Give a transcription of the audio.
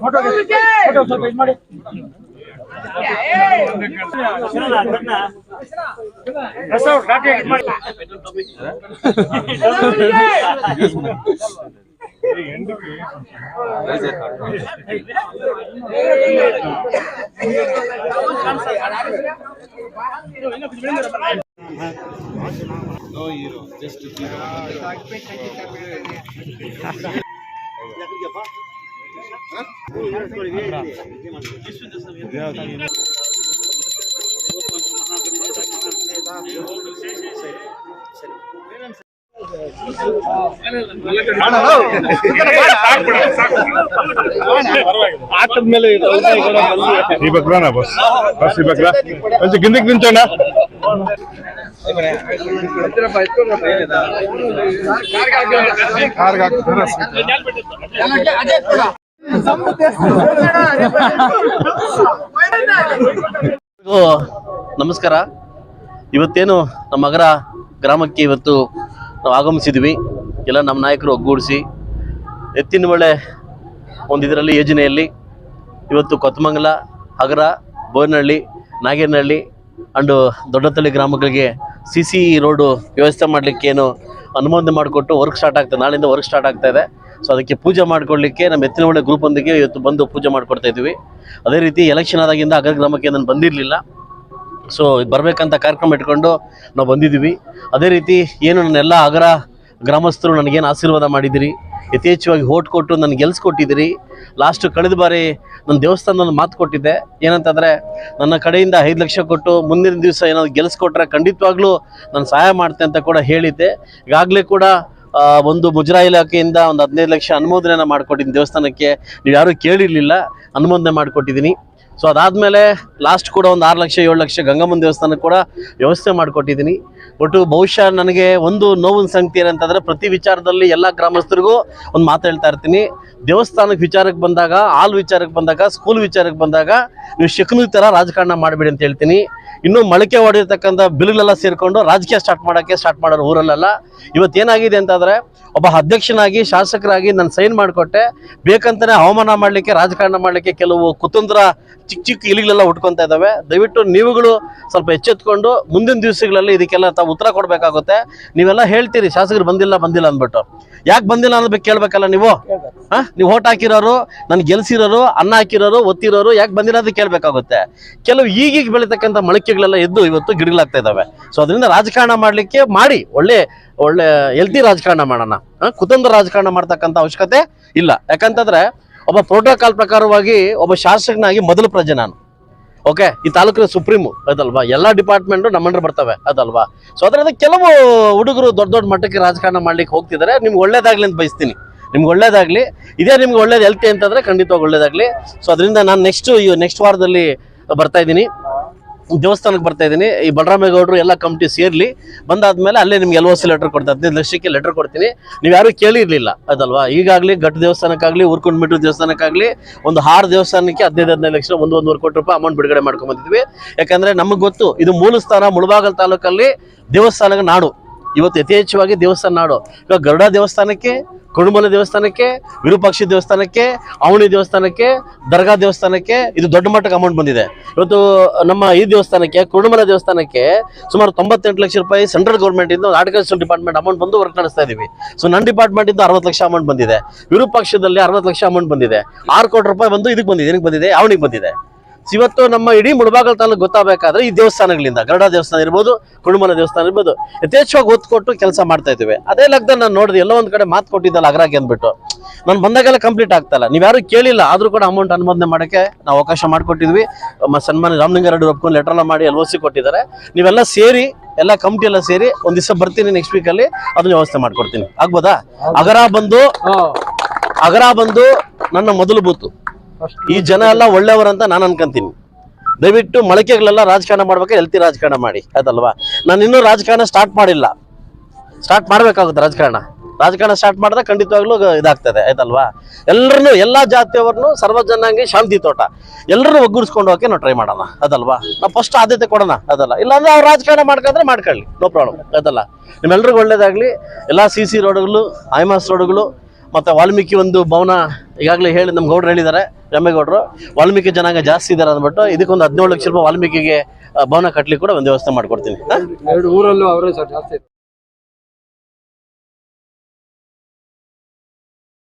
Photo photo ಸ್ವಲ್ಪ ಇದು ಮಾಡಿ No hero, just hero. ಆಟದ್ಮೇಲೆ ಈ ಬಕ್ರಾನ ಬಸ್ ಬಸ್ ಈ ಬಕ್ರ ಮಂచి ನಮಸ್ಕಾರ. ಇವತ್ತೇನು ನಮ್ಮ ಮಗರ ಗ್ರಾಮಕ್ಕೆ ಇವತ್ತು ನಾವು ಆಗಮಿಸಿದ್ವಿ. ಎಲ್ಲ ನಮ್ಮ ನಾಯಕರು ಒಗ್ಗೂಡಿಸಿ ಎತ್ತಿನ ಒಳ್ಳೆ ಒಂದು ಇದರಲ್ಲಿ ಯೋಜನೆಯಲ್ಲಿ ಇವತ್ತು ಕೊತ್ತಮಂಗಲ ಅಗರ ಬೋರ್ನಹಳ್ಳಿ ನಾಗೇನಹಳ್ಳಿ ಅಂಡು ದೊಡ್ಡತಳ್ಳಿ ಗ್ರಾಮಗಳಿಗೆ ಸಿ ಸಿ ರೋಡು ವ್ಯವಸ್ಥೆ ಮಾಡಲಿಕ್ಕೆ ಏನು ಅನುಮೋದನೆ ಮಾಡಿಕೊಟ್ಟು ವರ್ಕ್ ಸ್ಟಾರ್ಟ್ ಆಗ್ತದೆ ನಾಳೆಯಿಂದ ವರ್ಕ್ ಸ್ಟಾರ್ಟ್ ಆಗ್ತಾ ಇದೆ. ಸೊ ಅದಕ್ಕೆ ಪೂಜೆ ಮಾಡಿಕೊಡ್ಲಿಕ್ಕೆ ನಮ್ಮ ಎತ್ತಿನ ಒಳ್ಳೆ ಗ್ರೂಪ್ ಒಂದಿಗೆ ಇವತ್ತು ಬಂದು ಪೂಜೆ ಮಾಡ್ಕೊಡ್ತಾ ಇದ್ದೀವಿ. ಅದೇ ರೀತಿ ಎಲೆಕ್ಷನ್ ಆದಾಗಿಂದ ಅಗ್ರ ಗ್ರಾಮಕ್ಕೆ ನಾನು ಬಂದಿರಲಿಲ್ಲ. ಸೊ ಬರಬೇಕಂತ ಕಾರ್ಯಕ್ರಮ ಇಟ್ಕೊಂಡು ನಾವು ಬಂದಿದ್ದೀವಿ. ಅದೇ ರೀತಿ ಏನು ನನ್ನೆಲ್ಲ ಅಗರ ಗ್ರಾಮಸ್ಥರು ನನಗೇನು ಆಶೀರ್ವಾದ ಮಾಡಿದಿರಿ ಯಥೇಚ್ಛವಾಗಿ ಓಟ್ ಕೊಟ್ಟು ನನಗೆ ಗೆಲ್ಸ್ಕೊಟ್ಟಿದ್ದೀರಿ. ಲಾಸ್ಟ್ ಕಳೆದ ಬಾರಿ ನನ್ನ ದೇವಸ್ಥಾನದಲ್ಲಿ ಮಾತು ಕೊಟ್ಟಿದ್ದೆ. ಏನಂತಂದರೆ, ನನ್ನ ಕಡೆಯಿಂದ ಐದು ಲಕ್ಷ ಕೊಟ್ಟು ಮುಂದಿನ ದಿವಸ ಏನಾದ್ರು ಗೆಲ್ಸ್ಕೊಟ್ರೆ ಖಂಡಿತವಾಗ್ಲೂ ನಾನು ಸಹಾಯ ಮಾಡ್ತೆ ಅಂತ ಕೂಡ ಹೇಳಿದ್ದೆ. ಈಗಾಗಲೇ ಕೂಡ ಒಂದು ಮುಜರಾಯಿ ಇಲಾಖೆಯಿಂದ ಒಂದು ಹದಿನೈದು ಲಕ್ಷ ಅನುಮೋದನೆಯನ್ನು ಮಾಡಿಕೊಟ್ಟಿದ್ದೀನಿ ದೇವಸ್ಥಾನಕ್ಕೆ. ನೀವು ಯಾರೂ ಕೇಳಿರಲಿಲ್ಲ ಅನುಮೋದನೆ ಮಾಡಿಕೊಟ್ಟಿದ್ದೀನಿ. ಸೊ ಅದಾದಮೇಲೆ ಲಾಸ್ಟ್ ಕೂಡ ಒಂದು ಆರು ಲಕ್ಷ, ಏಳು ಲಕ್ಷ ಗಂಗಮ್ಮನ ದೇವಸ್ಥಾನಕ್ಕೆ ಕೂಡ ವ್ಯವಸ್ಥೆ ಮಾಡಿಕೊಟ್ಟಿದ್ದೀನಿ ಒಟ್ಟು ಬಹುಶಃ ನನಗೆ ಒಂದು ನೋವಿನ ಸಂಗತಿ ಏನಂತಂದರೆ ಪ್ರತಿ ವಿಚಾರದಲ್ಲಿ ಎಲ್ಲ ಗ್ರಾಮಸ್ಥರಿಗೂ ಒಂದು ಮಾತು ಹೇಳ್ತಾ ಇರ್ತೀನಿ. ದೇವಸ್ಥಾನಕ್ಕೆ ವಿಚಾರಕ್ಕೆ ಬಂದಾಗ, ಹಾಲ್ ವಿಚಾರಕ್ಕೆ ಬಂದಾಗ ಸ್ಕೂಲ್ ವಿಚಾರಕ್ಕೆ ಬಂದಾಗ ನೀವು ಶಕುನಿ ಥರ ರಾಜಕಾರಣ ಮಾಡಬೇಡಿ ಅಂತ ಹೇಳ್ತೀನಿ. ಇನ್ನು ಮೊಳಕೆ ಹೊಡಿರ್ತಕ್ಕಂಥ ಬಿಲ್ಗಳೆಲ್ಲ ಸೇರಿಕೊಂಡು ರಾಜಕೀಯ ಸ್ಟಾರ್ಟ್ ಮಾಡೋಕ್ಕೆ ಸ್ಟಾರ್ಟ್ ಮಾಡೋರು ಊರಲ್ಲೆಲ್ಲ. ಇವತ್ತೇನಾಗಿದೆ ಅಂತಂದರೆ ಒಬ್ಬ ಅಧ್ಯಕ್ಷನಾಗಿ, ಶಾಸಕರಾಗಿ ನಾನು ಸೈನ್ ಮಾಡಿಕೊಟ್ಟೆ. ಬೇಕಂತಾನೆ ಅವಮಾನ ಮಾಡಲಿಕ್ಕೆ, ರಾಜಕಾರಣ ಮಾಡಲಿಕ್ಕೆ ಕೆಲವು ಕುತಂತ್ರ ಚಿಕ್ಕ ಚಿಕ್ಕ ಇಲಿಗಳೆಲ್ಲ ಉಟ್ಕೊಂತ ಇದ್ದಾವೆ ದಯವಿಟ್ಟು ನೀವುಗಳು ಸ್ವಲ್ಪ ಎಚ್ಚೆತ್ಕೊಂಡು ಮುಂದಿನ ದಿವಸಗಳಲ್ಲಿ ಇದಕ್ಕೆಲ್ಲ ತಾವು ಉತ್ತರ ಕೊಡಬೇಕಾಗುತ್ತೆ. ನೀವೆಲ್ಲ ಹೇಳ್ತೀರಿ ಶಾಸಕರು ಬಂದಿಲ್ಲ ಬಂದಿಲ್ಲ ಅಂದ್ಬಿಟ್ಟು. ಯಾಕೆ ಬಂದಿಲ್ಲ ಅನ್ನೋದಕ್ಕೆ ಕೇಳ್ಬೇಕಲ್ಲ ನೀವು? ಹಾಂ? ನೀವು ಓಟ್ ಹಾಕಿರೋರು ನನ್ಗೆ ಗೆಲ್ಸಿರೋರು ಅನ್ನ ಹಾಕಿರೋರು ಒತ್ತಿರೋರು ಯಾಕೆ ಬಂದಿಲ್ಲ ಅಂತ ಕೇಳಬೇಕಾಗುತ್ತೆ. ಕೆಲವು ಈಗೀಗ ಬೆಳೀತಕ್ಕಂಥ ಮೊಳಕೆಗಳೆಲ್ಲ ಎದ್ದು ಇವತ್ತು ಗಿಡಗಳಾಗ್ತಾ ಇದ್ದಾವೆ ಸೊ ಅದರಿಂದ ರಾಜಕಾರಣ ಮಾಡಲಿಕ್ಕೆ ಮಾಡಿ. ಒಳ್ಳೆ ಒಳ್ಳೆ ಎಲ್ತಿ ರಾಜಕಾರಣ ಮಾಡೋಣ. ಕುತಂತ್ರ ರಾಜಕಾರಣ ಮಾಡ್ತಕ್ಕಂಥ ಅವಶ್ಯಕತೆ ಇಲ್ಲ. ಯಾಕಂತಂದ್ರೆ ಒಬ್ಬ ಪ್ರೋಟೋಕಾಲ್ ಪ್ರಕಾರವಾಗಿ ಒಬ್ಬ ಶಾಸಕನಾಗಿ ಮೊದಲ ಪ್ರಜೆ ನಾನು. ಓಕೆ ಈ ತಾಲೂಕಿನ ಸುಪ್ರೀಮು, ಅದಲ್ವಾ? ಎಲ್ಲ ಡಿಪಾರ್ಟ್ಮೆಂಟು ನಮ್ಮಂಡ್ರೆ ಬರ್ತವೆ, ಅದಲ್ವಾ? ಸೊ ಅದರಿಂದ ಕೆಲವು ಹುಡುಗರು ದೊಡ್ಡ ದೊಡ್ಡ ಮಟ್ಟಕ್ಕೆ ರಾಜಕಾರಣ ಮಾಡ್ಲಿಕ್ಕೆ ಹೋಗ್ತಿದ್ದಾರೆ ನಿಮ್ಗೆ ಒಳ್ಳೇದಾಗಲಿ ಅಂತ ಬಯಸ್ತೀನಿ. ನಿಮ್ಗೆ ಒಳ್ಳೇದಾಗ್ಲಿ. ಇದೇ ನಿಮ್ಗೆ ಒಳ್ಳೇದು ಹೆಲ್ತಿ ಅಂತಂದ್ರೆ ಖಂಡಿತವಾಗಿ ಒಳ್ಳೇದಾಗಲಿ. ಸೊ ಅದರಿಂದ ನಾನು ನೆಕ್ಸ್ಟ್ ನೆಕ್ಸ್ಟ್ ವಾರದಲ್ಲಿ ಬರ್ತಾ ಇದ್ದೀನಿ. ದೇವಸ್ಥಾನಕ್ಕೆ ಬರ್ತಾ ಇದ್ದೀನಿ. ಈ ಬಲರಾಮೇಗೌಡರು ಎಲ್ಲ ಕಮಿಟಿ ಸೇರ್ಲಿ ಬಂದಾದ್ಮೇಲೆ ಅಲ್ಲೇ ನಿಮ್ಗೆ ಎಲ್ ಓ ಸಿ ಲೆಟರ್ ಕೊಡ್ತೀನಿ ಹದಿನೈದು ಲಕ್ಷಕ್ಕೆ ಲೆಟರ್ ಕೊಡ್ತೀನಿ. ನೀವು ಯಾರು ಕೇಳಿರ್ಲಿಲ್ಲ, ಅದಲ್ವಾ? ಈಗಾಗಲೇ ಘಟ್ಟ ದೇವಸ್ಥಾನಕ್ಕಾಗಲಿ ಊರ್ಕೊಂಡ್ಬಿಟ್ಟು ದೇವಸ್ಥಾನಕ್ಕಾಗಲಿ ಒಂದು ಆರು ದೇವಸ್ಥಾನಕ್ಕೆ ಹದಿನೈದು ಹದಿನೈದು ಲಕ್ಷ ಒಂದು ಒಂದೂವರೆ ಕೋಟಿ ರೂಪಾಯಿ ಅಮೌಂಟ್ ಬಿಡುಗಡೆ ಮಾಡ್ಕೊಂಡ್ಬಂದಿದ್ವಿ ಯಾಕಂದರೆ ನಮಗೆ ಗೊತ್ತು, ಇದು ಮೂಲ ಸ್ಥಾನ ಮುಳಬಾಗಲ್ ತಾಲೂಕಲ್ಲಿ ದೇವಸ್ಥಾನಗಳ ನಾಡು. ಇವತ್ತು ಯಥೇಚ್ಛವಾಗಿ ದೇವಸ್ಥಾನ ನಾಡು. ಇವಾಗ ಗರುಡ ದೇವಸ್ಥಾನಕ್ಕೆ ಕುಡುಮಲ ದೇವಸ್ಥಾನಕ್ಕೆ, ವಿರೂಪಾಕ್ಷಿ ದೇವಸ್ಥಾನಕ್ಕೆ, ಅವಣಿ ದೇವಸ್ಥಾನಕ್ಕೆ, ದರ್ಗಾ ದೇವಸ್ಥಾನಕ್ಕೆ ಇದು ದೊಡ್ಡ ಮಟ್ಟಕ್ಕೆ ಅಮೌಂಟ್ ಬಂದಿದೆ. ಇವತ್ತು ನಮ್ಮ ಈ ದೇವಸ್ಥಾನಕ್ಕೆ, ಕುರುಮಲ ದೇವಸ್ಥಾನಕ್ಕೆ ಸುಮಾರು ತೊಂಬತ್ತೆಂಟು ಲಕ್ಷ ರೂಪಾಯಿ ಸೆಂಟ್ರಲ್ ಗೌರ್ಮೆಂಟ್ ಇಂದ ಆರ್ಟಿಕಲ್ಚರ್ ಡಿಪಾರ್ಟ್ಮೆಂಟ್ ಅಮೌಂಟ್ ಬಂದು ವರ್ಕ್ ನಡೆಸ್ತಾ ಇದೀವಿ. ಸೊ ನನ್ನ ಡಿಪಾರ್ಟ್ಮೆಂಟ್ ಇಂದ ಅರವತ್ತು ಲಕ್ಷ ಅಮೌಂಟ್ ಬಂದಿದೆ. ವಿರೂಪಾಕ್ಷದಲ್ಲಿ ಅರವತ್ತು ಲಕ್ಷ ಅಮೌಂಟ್ ಬಂದಿದೆ. ಆರು ಕೋಟಿ ರೂಪಾಯಿ ಬಂದು ಇದಕ್ಕೆ ಬಂದಿದೆ. ಏನಕ್ಕೆ ಬಂದಿದೆ? ಅವನಿಗೆ ಬಂದಿದೆ. ಇವತ್ತು ನಮ್ಮ ಇಡೀ ಮುಳಬಾಗಲ್ ತಾಲೂಕು ಗೊತ್ತಾಗಬೇಕಾದ್ರೆ ಈ ದೇವಸ್ಥಾನಗಳಿಂದ ಗರಡ ದೇವಸ್ಥಾನ ಇರ್ಬೋದು ಕುಡುಮಲ ದೇವಸ್ಥಾನ ಇರ್ಬೋದು ಯಥೇಚ್ಛವಾಗಿ ಒತ್ತು ಕೊಟ್ಟು ಕೆಲಸ ಮಾಡ್ತಾ ಇದ್ದೀವಿ. ಅದೇ ಲೆಕ್ಕದ ನಾನು ನೋಡಿದೆ ಎಲ್ಲೋ ಒಂದ್ ಕಡೆ ಮಾತು ಕೊಟ್ಟಿದ್ದಲ್ಲ ಅಗ್ರಾಗಿ ಅಂದ್ಬಿಟ್ಟು. ನಾನು ಬಂದಾಗೆಲ್ಲ ಕಂಪ್ಲೀಟ್ ಆಗ್ತಲ್ಲ. ನೀವು ಯಾರು ಕೇಳಿಲ್ಲ ಆದ್ರೂ ಕೂಡ ಅಮೌಂಟ್ ಅನುಮೋದನೆ ಮಾಡೋಕ್ಕೆ ನಾವು ಅವಕಾಶ ಮಾಡಿಕೊಟ್ಟಿದ್ವಿ. ಸನ್ಮಾನ ರಾಮಲಿಂಗಾರೆಡ್ಡಿ ಒಪ್ಕೊಂಡು ಲೆಟರ್ ಎಲ್ಲ ಮಾಡಿ ಎಲ್ ಓ ಸಿ ಕೊಟ್ಟಿದ್ದಾರೆ. ನೀವೆಲ್ಲ ಸೇರಿ ಎಲ್ಲ ಕಮಿಟಿ ಎಲ್ಲ ಸೇರಿ ಒಂದ್ ದಿವಸ ಬರ್ತೀನಿ ನೆಕ್ಸ್ಟ್ ವೀಕಲ್ಲಿ ಅದನ್ನ ವ್ಯವಸ್ಥೆ ಮಾಡ್ಕೊಡ್ತೀನಿ. ಆಗ್ಬೋದಾ? ಅಗರ ಬಂದು ಅಗರ ಬಂದು ನನ್ನ ಮೊದಲು ಬೂತು. ಈ ಜನ ಎಲ್ಲ ಒಳ್ಳೆಯವರಂತ ನಾನು ಅನ್ಕೊಂತೀನಿ. ದಯವಿಟ್ಟು ಮೊಳಕೆಗಳೆಲ್ಲ ರಾಜಕಾರಣ ಮಾಡ್ಬೇಕು ಹೆಲ್ತಿ ರಾಜಕಾರಣ ಮಾಡಿ ಅದಲ್ವಾ ನಾನು ಇನ್ನೂ ರಾಜಕಾರಣ ಸ್ಟಾರ್ಟ್ ಮಾಡಿಲ್ಲ. ಸ್ಟಾರ್ಟ್ ಮಾಡ್ಬೇಕಾಗುತ್ತೆ ರಾಜಕಾರಣ. ರಾಜಕಾರಣ ಸ್ಟಾರ್ಟ್ ಮಾಡಿದ್ರೆ ಖಂಡಿತವಾಗ್ಲೂ ಇದಾಗ್ತದೆ, ಆಯ್ತಲ್ವಾ? ಎಲ್ಲರನ್ನೂ, ಎಲ್ಲಾ ಜಾತಿಯವ್ರನ್ನೂ ಸರ್ವಜನಾಂಗಿ ಶಾಂತಿ ತೋಟ. ಎಲ್ಲರೂ ಒಗ್ಗೂಡಿಸ್ಕೊಂಡು ಹೋಗಕ್ಕೆ ನಾವು ಟ್ರೈ ಮಾಡೋಣ ಅದಲ್ವಾ ನಾವು ಫಸ್ಟ್ ಆದ್ಯತೆ ಕೊಡೋಣ ಅದಲ್ಲ ಇಲ್ಲಾಂದ್ರೆ ಅವ್ರು ರಾಜಕಾರಣ ಮಾಡ್ಕೊಂಡ್ರೆ ಮಾಡ್ಕೊಳ್ಳಿ ನೋ ಪ್ರಾಬ್ಲಮ್ ಅದಲ್ಲ ನಿಮ್ಮೆಲ್ರಿಗೂ ಒಳ್ಳೇದಾಗ್ಲಿ. ಎಲ್ಲ ಸಿ ಸಿ ರೋಡ್ಗಳು ಐಮಾಸ್ ರೋಡ್ಗಳು ಮತ್ತೆ ವಾಲ್ಮೀಕಿ ಒಂದು ಭವನ ಈಗಾಗಲೇ ಹೇಳಿ ನಮ್ಮ ಗೌಡ್ರು ಹೇಳಿದ್ದಾರೆ ಎಮ್ಮೆಗೌಡರು ವಾಲ್ಮೀಕಿ ಜನಾಂಗ ಜಾಸ್ತಿ ಇದ್ದಾರೆ ಅಂದ್ಬಿಟ್ಟು ಇದಕ್ಕೊಂದು ಹದಿನೇಳು ಲಕ್ಷ ರೂಪಾಯಿ ವಾಲ್ಮೀಕಿಗೆ ಭವನ ಕಟ್ಟಲಿಕ್ಕೆ ಕೂಡ ಒಂದು ವ್ಯವಸ್ಥೆ ಮಾಡಿಕೊಡ್ತೀನಿ. ಎರಡು ಊರಲ್ಲೂ ಅವರೇ ಜಾಸ್ತಿ.